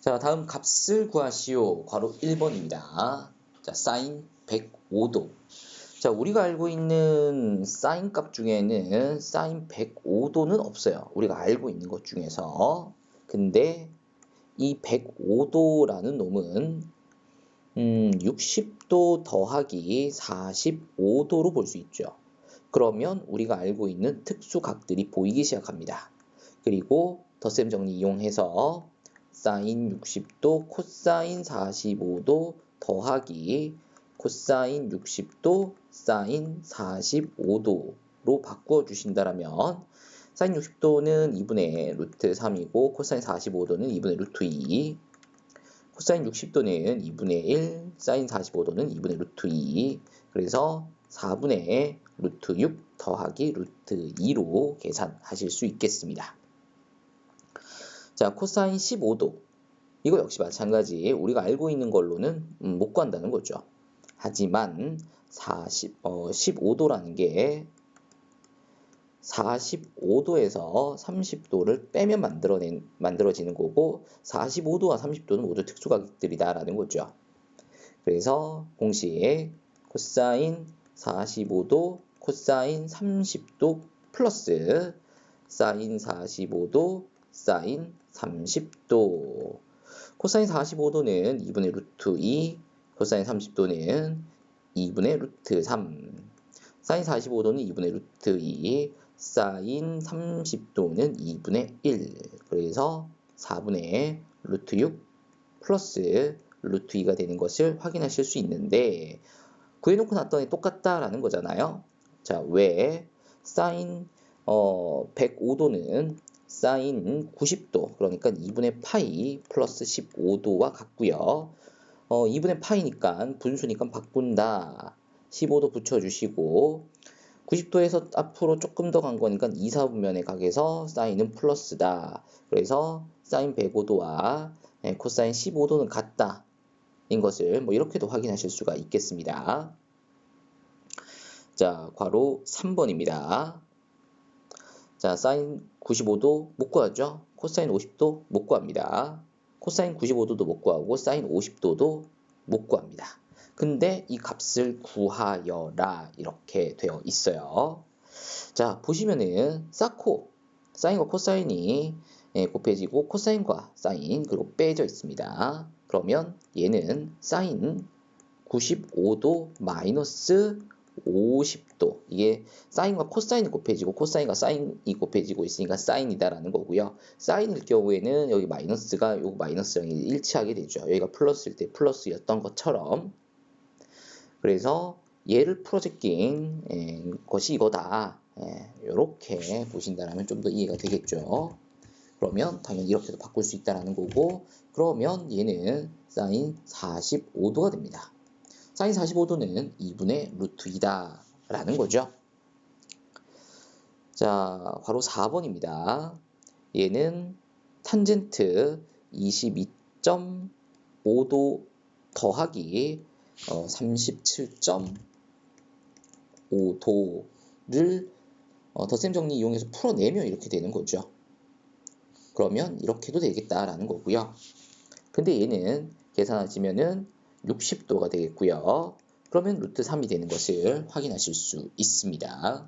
자, 다음 값을 구하시오. 괄호 1번입니다. 자, 사인 105도. 자, 우리가 알고 있는 사인 값 중에는 사인 105도는 없어요. 우리가 알고 있는 것 중에서. 근데 이 105도라는 놈은 음, 60도 더하기 45도로 볼 수 있죠. 그러면 우리가 알고 있는 특수각들이 보이기 시작합니다. 그리고 덧셈 정리 이용해서 사인 60도, 코사인 45도 더하기 코사인 60도, 사인 45도로 바꾸어 주신다면 사인 60도는 2분의 루트 3이고 코사인 45도는 2분의 루트 2 코사인 60도는 2분의 1, 사인 45도는 2분의 루트 2 그래서 4분의 루트 6 더하기 루트 2로 계산하실 수 있겠습니다. 자, 코사인 15도. 이거 역시 마찬가지. 우리가 알고 있는 걸로는 음, 못 구한다는 거죠. 하지만 40, 어, 15도라는 게 45도에서 30도를 빼면 만들어낸, 만들어지는 거고 45도와 30도는 모두 특수각들이다라는 거죠. 그래서 공식에 코사인 45도, 코사인 30도 플러스 사인 45도, 사인 30도. 코사인 45도는 2분의 루트 2, 코사인 30도는 2분의 루트 3. 사인 45도는 2분의 루트 2, 사인 30도는 2분의 1. 그래서 4분의 루트 6 플러스 루트 2가 되는 것을 확인하실 수 있는데 구해놓고 났더니 똑같다라는 거잖아요. 자, 왜 사인 어, 105도는 사인 90도 그러니까 2분의 파이 플러스 15도와 같고요. 어, 2분의 파이니까 분수니까 바꾼다. 15도 붙여주시고 90도에서 앞으로 조금 더 간 거니까 2, 4분면에 각에서 사인은 플러스다. 그래서 사인 105도와 예, 코사인 15도는 같다. 인 것을 뭐 이렇게도 확인하실 수가 있겠습니다. 자, 괄호 3번입니다. 자, 사인 95도 못 구하죠? 코사인 50도 못 구합니다. 코사인 95도도 못 구하고 사인 50도도 못 구합니다. 근데 이 값을 구하여라 이렇게 되어 있어요. 자, 보시면은 사코, 사인과 코사인이 예, 곱해지고 코사인과 사인 그리고 빼져 있습니다. 그러면 얘는 사인 95도 마이너스 50도 이게 사인과 코사인이 곱해지고 코사인과 사인이 곱해지고 있으니까 사인이다라는 거고요. 사인일 경우에는 여기 마이너스가 요 마이너스랑 일치하게 되죠. 여기가 플러스일 때 플러스였던 것처럼 그래서 얘를 풀어제낀 예, 것이 이거다. 이렇게 예, 보신다면 좀 더 이해가 되겠죠. 그러면 당연히 이렇게도 바꿀 수 있다는 거고 그러면 얘는 사인 45도가 됩니다. 사인 45도는 2분의 루트 2다 라는 거죠. 자, 바로 4번입니다. 얘는 탄젠트 22.5도 더하기 어, 37.5도를 어, 덧셈 정리 이용해서 풀어내면 이렇게 되는 거죠. 그러면 이렇게도 되겠다라는 거고요. 근데 얘는 계산하시면은 60도가 되겠고요. 그러면 루트 3이 되는 것을 확인하실 수 있습니다.